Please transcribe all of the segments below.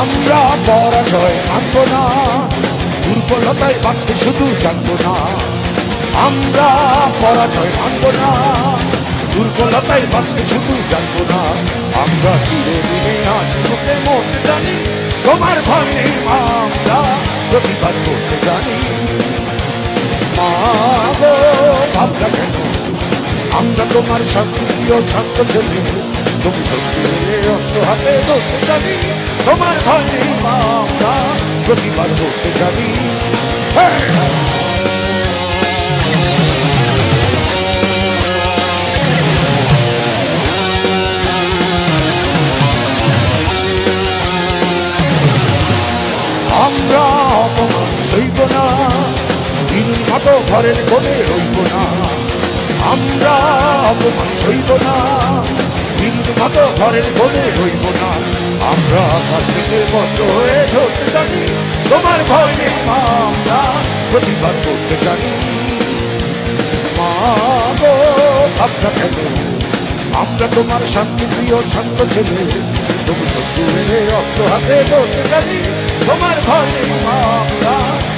আমরা পরাজয় মানব না। দুর্বলতায় বাঁচতে শুধু জানব না। আমরা পরাজয় মানব না। দুর্বলতায় বাঁচতে শুধু জানব না। আমরা চিরে দিনে আসবে মন জানি। তোমার নেই মা, আমরা প্রতিবাদ করতে জানি। মা গো ভাবনা কেন? আমরা তোমার প্রিয় শান্ত ছেলে তুমি সত্যি অস্ত্র হাতে ধরতে মা, আমরা প্রতিবাদ করতে জানি হ্যাঁ। আমরা অপমান সইব মতো ঘরের কোণে রইব না। আমরা অপমান সইব না। মতো ঘরের কোণে রইব না। আমরা থেকে বন্ধ হয়ে ধরতে জানি তোমার ভয় আমরা প্রতিবাদ করতে জানি। মা কেন? আমরা তোমার শান্তি প্রিয় শান্ত ছেলে তুমি শত্রুরে অস্ত্র হাতে ধরতে জানি তোমার ভয় নেই আমরা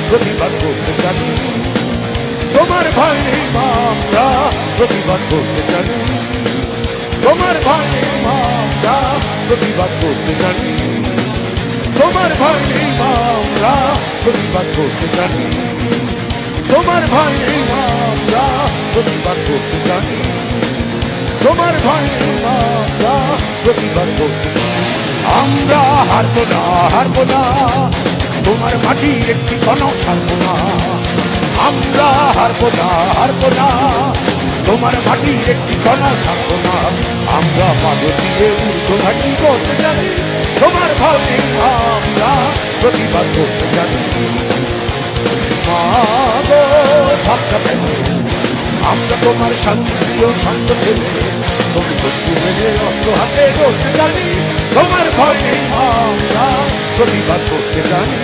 প্রতিবাদ করতে জানি। তোমার ভয় নেই মা, আমরা প্রতিবাদ করতে জানি। তোমার ভয় নেই মা, আমরা প্রতিবাদ করতে জানি। তোমার ভয় নেই মা, আমরা প্রতিবাদ করতে জানি। তোমার ভয় নেই মা, আমরা প্রতিবাদ করতে জানি। তোমার ভয় নেই মা, আমরা প্রতিবাদ করতে আমরা হারবো না হারবো না। তোমার মাটির একটি কণ ছাড়বো না। আমরা হারবো না হারবো না। তোমার মাটির একটি কণ ছাড়বো না। আমরা পাগল দিয়ে উর্ধ ঘাটি করতে জানি তোমার মা, আমরা প্রতিবাদ করতে জানি। আমরা তোমার শান্তি প্রিয় শান্ত ছেলে তুমি শত্রু মেনে অস্ত্র হাতে ধরতে জানি তোমার ভয় আমরা প্রতিবাদ করতে জানি।